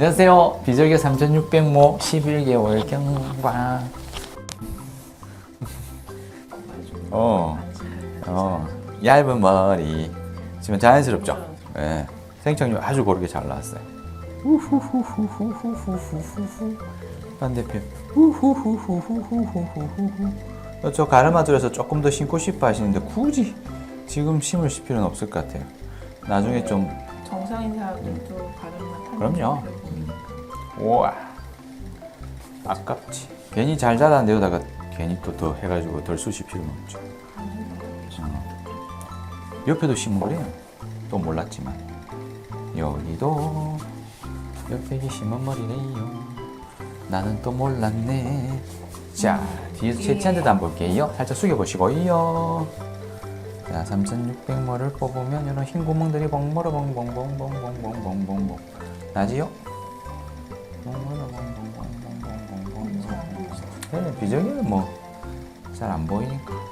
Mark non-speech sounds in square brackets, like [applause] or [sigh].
안녕하세요. 비절개 3600모 11개월 경과. [laughs] 어, 어, 얇은 머리. 지금 자연스럽죠? 예. 생착률 아주 고르게 잘 나왔어요. 우후후후후후후후후후. 반대편. 우후후후후후후후후. 어, 저 가르마들여서 조금 더 심고 싶어 하시는데 굳이 지금 심으실 필요는 없을 것 같아요. 나중에 좀 정상인 사람들도 가름만 타는 그럼요. 우와 아깝지 괜히 잘 자랐는데 여기다가 괜히 또 더 해가지고 덜 쑤실 필요는 없죠 어. 옆에도 심은 거래요 또 몰랐지만 여기도 옆에 심은 머리래요 나는 또 몰랐네 자 뒤에서 채치한테도 한번 볼게요 살짝 숙여보시고요 자 3600모를 뽑으면 이런 흰 구멍들이 봉봉봉봉봉봉봉봉봉봉 나지요? 비정이는 뭐 잘 안 보이니까.